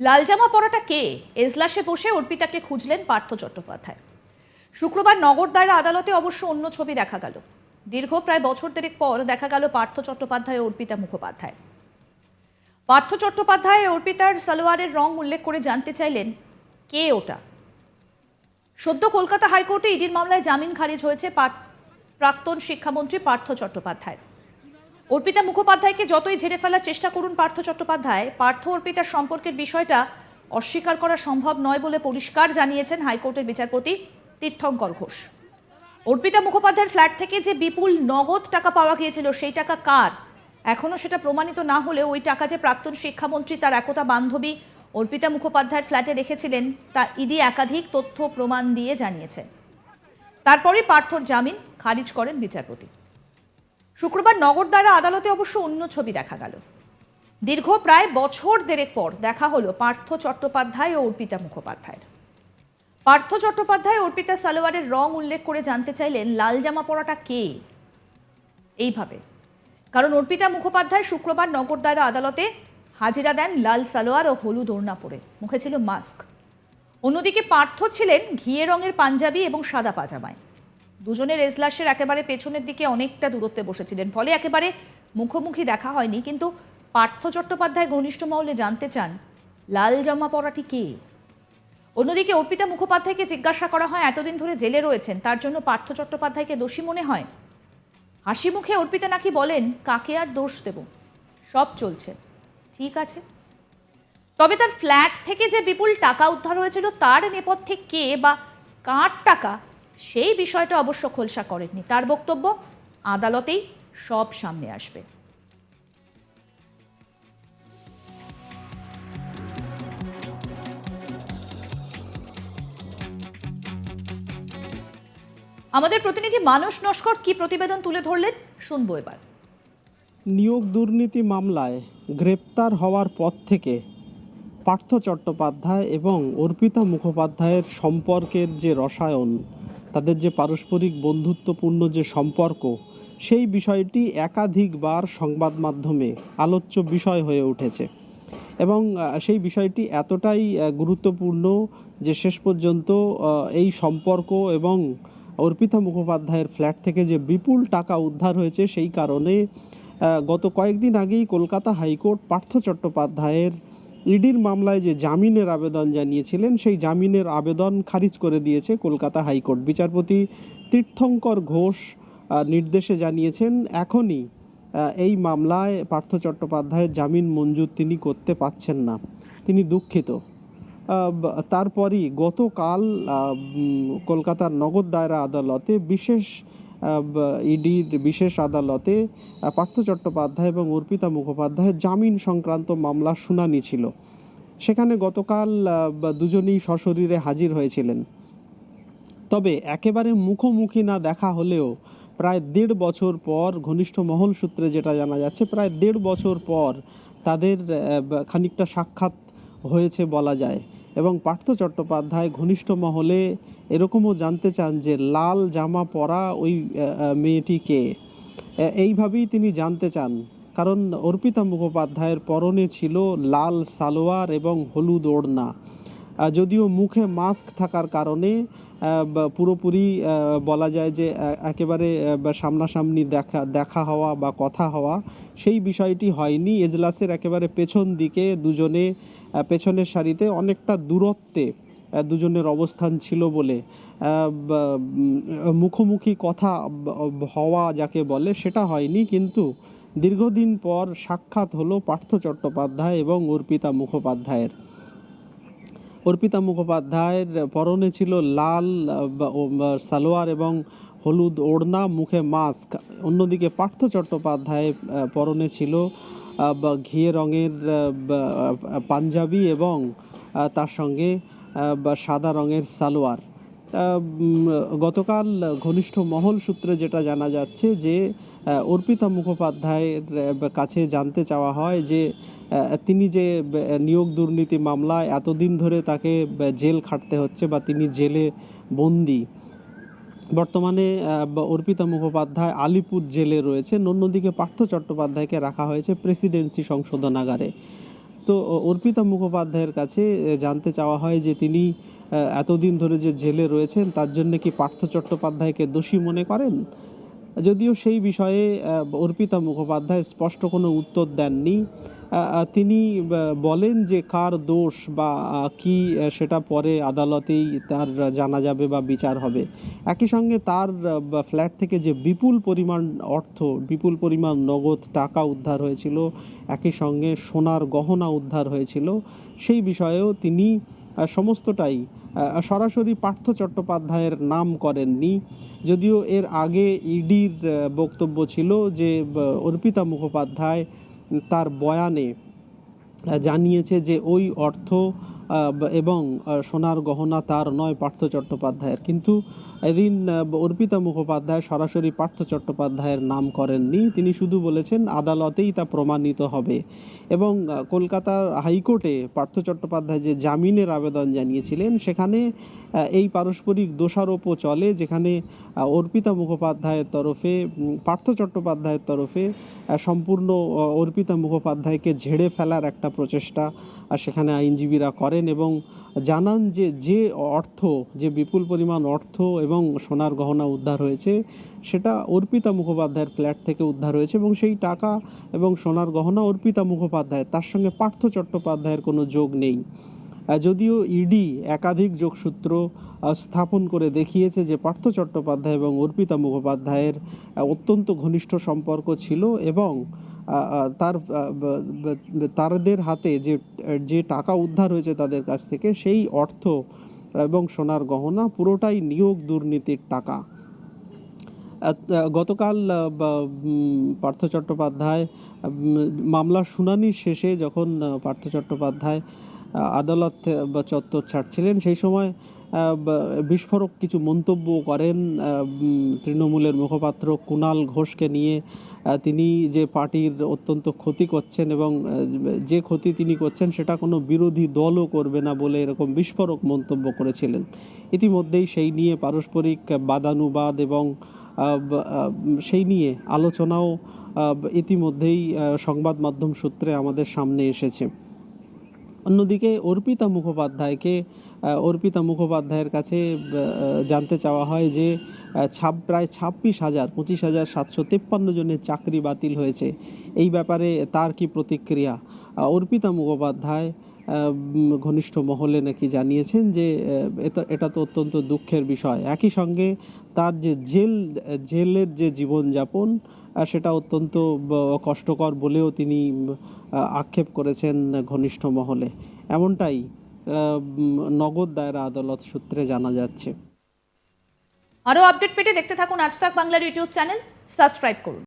লাল জামা পরাটা কে? এজলাসে বসে অর্পিতাকে খুঁজলেন পার্থ চট্টোপাধ্যায়। শুক্রবার নগরদায়রা আদালতে অবশ্য অন্য ছবি দেখা গেল। দীর্ঘ প্রায় বছর দেড়েক পর দেখা গেল পার্থ চট্টোপাধ্যায় ও অর্পিতা মুখোপাধ্যায়। পার্থ চট্টোপাধ্যায় অর্পিতার সালোয়ারের রং উল্লেখ করে জানতে চাইলেন, কে ওটা? সদ্য কলকাতা হাইকোর্টে ইডির মামলায় জামিন খারিজ হয়েছে প্রাক্তন শিক্ষামন্ত্রী পার্থ চট্টোপাধ্যায় অর্পিতা মুখোপাধ্যায়কে যতই ঝেড়ে ফেলার চেষ্টা করুন পার্থ চট্টোপাধ্যায়, পার্থ অর্পিতার সম্পর্কের বিষয়টা অস্বীকার করা সম্ভব নয় বলে পরিষ্কার জানিয়েছেন হাইকোর্টের বিচারপতি তীর্থঙ্কর ঘোষ। অর্পিতা মুখোপাধ্যায়ের ফ্ল্যাট থেকে যে বিপুল নগদ টাকা পাওয়া গিয়েছিল, সেই টাকা কার? এখনও সেটা প্রমাণিত না হলেও ওই টাকা যে প্রাক্তন শিক্ষামন্ত্রী তার একতা বান্ধবী অর্পিতা মুখোপাধ্যায়ের ফ্ল্যাটে রেখেছিলেন, তা ইডি একাধিক তথ্য প্রমাণ দিয়ে জানিয়েছেন তারপরে পার্থর জামিন খারিজ করেন বিচারপতি। শুক্রবার নগরদারা আদালতে অবশ্য অন্য ছবি দেখা গেল। দীর্ঘ প্রায় বছর দেড়েক পর দেখা হলো পার্থ চট্টোপাধ্যায় ও অর্পিতা মুখোপাধ্যায়ের। পার্থ চট্টোপাধ্যায় অর্পিতা সালোয়ারের রং উল্লেখ করে জানতে চাইলেন, লাল জামা পরাটা কে? এইভাবে। কারণ অর্পিতা মুখোপাধ্যায় শুক্রবার নগরদারা আদালতে হাজিরা দেন লাল সালোয়ার ও হলুদ ওড়না পরে। মুখে ছিল মাস্ক। অন্যদিকে পার্থ ছিলেন ঘিয়ে রঙের পাঞ্জাবি এবং সাদা পাজামায়। দুজনের এজলাসের একেবারে পেছনের দিকে অনেকটা দূরত্বে বসেছিলেন, ফলে একেবারে মুখোমুখি দেখা হয়নি। কিন্তু পার্থ চট্টোপাধ্যায় ঘনিষ্ঠ মহলে জানতে চান, লাল জামা পরাটি কে? অন্যদিকে অর্পিতা মুখোপাধ্যায়কে জিজ্ঞাসা করা হয়, এতদিন ধরে জেলে রয়েছেন, তার জন্য পার্থ চট্টোপাধ্যায়কে দোষী মনে হয়? হাসি মুখে অর্পিতা নাকি বলেন, কাকে আর দোষ দেব? সব চলছে। ঠিক আছে? তবে তার ফ্ল্যাট থেকে যে বিপুল টাকা উদ্ধার হয়েছিল, তার নেপথ্যে কে বা কার টাকা সেই বিষয়টা অবশ্য খোলসা করেননি। তার বক্তব্য আদালতেই সব সামনে আসবে। আমাদের প্রতিনিধি মানুষ নস্কর কি প্রতিবেদন তুলে ধরলেন? শুনব এবার। নিয়োগ দুর্নীতি মামলায় গ্রেপ্তার হওয়ার পর থেকে পার্থ চট্টোপাধ্যায় এবং অর্পিতা মুখোপাধ্যায়ের সম্পর্কের যে রসায়ন তাদের যে পারস্পরিক বন্ধুত্বপূর্ণ যে সম্পর্ক, সেই বিষয়টি একাধিকবার সংবাদ মাধ্যমে আলোচ্য বিষয় হয়ে উঠেছে। এবং সেই বিষয়টি এতটাই গুরুত্বপূর্ণ যে শেষ পর্যন্ত এই সম্পর্ক এবং অর্পিতা মুখোপাধ্যায়ের ফ্ল্যাট থেকে যে বিপুল টাকা উদ্ধার হয়েছে সেই কারণে গত কয়েকদিন আগেই কলকাতা হাইকোর্ট পার্থ চট্টোপাধ্যায়ের ইডির মামলায় যে জামিনের আবেদন জানিয়েছিলেন, সেই জামিনের আবেদন খারিজ করে দিয়েছে কলকাতা হাইকোর্ট। বিচারপতি তীর্থঙ্কর ঘোষ নির্দেশে জানিয়েছেন, এখনই এই মামলায় পার্থ চট্টোপাধ্যায়ের জামিন মঞ্জুর তিনি করতে পাচ্ছেন না। তিনি দুঃখিত। তারপরই গতকাল কলকাতার নগদ দায়রা আদালতে বিশেষ ইডির বিশেষ আদালতে পার্থ চট্টোপাধ্যায় এবং অর্পিতা মুখোপাধ্যায়ের জামিন সংক্রান্ত মামলার শুনানি ছিল। সেখানে গতকাল দুজনেই সশরীরে হাজির হয়েছিলেন। তবে একেবারে মুখোমুখি না দেখা হলেও প্রায় দেড় বছর পর ঘনিষ্ঠ মহল সূত্রে যেটা জানা যাচ্ছে, প্রায় দেড় বছর পর তাদের খানিকটা সাক্ষাৎ হয়েছে বলা যায়। এবং পার্থ চট্টোপাধ্যায় ঘনিষ্ঠ মহলে এরকমও জানতে চান যে লাল জামা পরা ওই মেয়েটিকে এইভাবেই তিনি জানতে চান। কারণ অর্পিতা মুখোপাধ্যায়ের পরনে ছিল লাল সালোয়ার এবং হলুদ ওড়না। যদিও মুখে মাস্ক থাকার কারণে পুরোপুরি বলা যায় যে একেবারে সামনাসামনি দেখা দেখা হওয়া বা কথা হওয়া সেই বিষয়টি হয়নি। এজলাসের একেবারে পেছন দিকে দুজনে পেছনের সারিতে অনেকটা দূরত্বে দুজনের অবস্থান ছিল বলে মুখোমুখি কথা হওয়া যাকে বলে সেটা হয়নি, কিন্তু দীর্ঘদিন পর সাক্ষাৎ হলো পার্থ চট্টোপাধ্যায় এবং অর্পিতা মুখোপাধ্যায়ের। অর্পিতা মুখোপাধ্যায়ের পরনে ছিল লাল সালোয়ার এবং হলুদ ওড়না, মুখে মাস্ক। অন্যদিকে পার্থ চট্টোপাধ্যায় পরনে ছিল ঘিয়ে রঙের পাঞ্জাবি এবং তার সঙ্গে বা সাদা রঙের সালোয়ার। গতকাল ঘনিষ্ঠ মহল সূত্রে যেটা জানা যাচ্ছে যে অর্পিতা মুখোপাধ্যায়ের কাছে জানতে চাওয়া হয় যে তিনি যে নিয়োগ দুর্নীতি মামলায় এতদিন ধরে তাকে জেল খাটতে হচ্ছে বা তিনি জেলে বন্দি। বর্তমানে অর্পিতা মুখোপাধ্যায় আলিপুর জেলে রয়েছে অন্যদিকে পার্থ চট্টোপাধ্যায়কে রাখা হয়েছে প্রেসিডেন্সি সংশোধনাগারে। তো অর্পিতা মুখোপাধ্যায়ের কাছে জানতে চাওয়া হয় যে তিনি এতদিন ধরে যে জেলে রয়েছেন, তার জন্য কি পার্থ চট্টোপাধ্যায়কে দোষী মনে করেন? যদিও সেই বিষয়ে অর্পিতা মুখোপাধ্যায় স্পষ্ট কোনো উত্তর দেননি। তিনি বলেন যে কার দোষ বা কি সেটা পরে আদালতেই তার জানা যাবে বা বিচার হবে। একই সঙ্গে তার ফ্ল্যাট থেকে যে বিপুল পরিমাণ অর্থ, বিপুল পরিমাণ নগদ টাকা উদ্ধার হয়েছিল, একই সঙ্গে সোনার গহনা উদ্ধার হয়েছিল, সেই বিষয়েও তিনি সমস্তটাই সরাসরি পার্থ চট্টোপাধ্যায়ের নাম করেননি। যদিও এর আগে ইডির বক্তব্য ছিল যে অর্পিতা মুখোপাধ্যায় তার বয়ানে জানিয়েছে যে ওই অর্থ এবং সোনার গহনা তার নয় পার্থ চট্টোপাধ্যায়ের। কিন্তু এদিন অর্পিতা মুখোপাধ্যায় সরাসরি পার্থ চট্টোপাধ্যায়ের নাম করেননি। তিনি শুধু বলেছেন, আদালতেই তা প্রমাণিত হবে। এবং কলকাতার হাইকোর্টে পার্থ চট্টোপাধ্যায় যে জামিনের আবেদন জানিয়েছিলেন, সেখানে এই পারস্পরিক দোষারোপও চলে, যেখানে অর্পিতা মুখোপাধ্যায়ের তরফে পার্থ চট্টোপাধ্যায়ের তরফে সম্পূর্ণ অর্পিতা মুখোপাধ্যায়কে ঝেড়ে ফেলার একটা প্রচেষ্টা সেখানে আইনজীবীরা করেন এবং জানান যে যে অর্থ, যে বিপুল পরিমাণ অর্থ এবং সোনার গহনা উদ্ধার হয়েছে, সেটা অর্পিতা মুখোপাধ্যায়ের ফ্ল্যাট থেকে উদ্ধার হয়েছে এবং সেই টাকা এবং সোনার গহনা অর্পিতা মুখোপাধ্যায় তার সঙ্গে পার্থ চট্টোপাধ্যায়ের কোনো যোগ নেই। যদিও ইডি একাধিক যোগসূত্র স্থাপন করে দেখিয়েছে যে পার্থ চট্টোপাধ্যায় এবং অর্পিতা মুখোপাধ্যায়ের অত্যন্ত ঘনিষ্ঠ সম্পর্ক ছিল এবং তার তাদের হাতে যে যে টাকা উদ্ধার হয়েছে তাদের কাছ থেকে, সেই অর্থ এবং সোনার গহনা পুরোটাই নিয়োগ দুর্নীতির টাকা। গতকাল পার্থ চট্টোপাধ্যায় মামলার শুনানির শেষে যখন পার্থ চট্টোপাধ্যায় আদালত চত্বর ছাড়ছিলেন, সেই সময় বিস্ফোরক কিছু মন্তব্য করেন তৃণমূলের মুখপাত্র কুণাল ঘোষকে নিয়ে তিনি যে পার্টির অত্যন্ত ক্ষতি করছেন এবং যে ক্ষতি তিনি করছেন সেটা কোনো বিরোধী দলও করবে না বলে এরকম বিস্ফোরক মন্তব্য করেছিলেন। ইতিমধ্যেই সেই নিয়ে পারস্পরিক বাদানুবাদ এবং সেই নিয়ে আলোচনাও ইতিমধ্যেই সংবাদ মাধ্যম সূত্রে আমাদের সামনে এসেছে। অন্যদিকে অর্পিতা মুখোপাধ্যায়কে অর্পিতা মুখোপাধ্যায়ের কাছে জানতে চাওয়া হয় যে ছাব প্রায় ছাব্বিশ হাজার, পঁচিশ হাজার সাতশো তেপ্পান্ন জনের চাকরি বাতিল হয়েছে। এই ব্যাপারে তার কি প্রতিক্রিয়া? অর্পিতা মুখোপাধ্যায় ঘনিষ্ঠ মহলে নাকি জানিয়েছেন যে এটা এটা তো অত্যন্ত দুঃখের বিষয়। একই সঙ্গে তার যে জেল, জেলের যে জীবনযাপন সেটা অত্যন্ত কষ্টকর বলেও তিনি আক্ষেপ করেছেন ঘনিষ্ঠ মহলে। এমনটাই নগদ দায়রা আদালত সূত্রে জানা যাচ্ছে। আরও আপডেট পেতে দেখতে থাকুন আজ তাক বাংলার ইউটিউব চ্যানেল। সাবস্ক্রাইব করুন।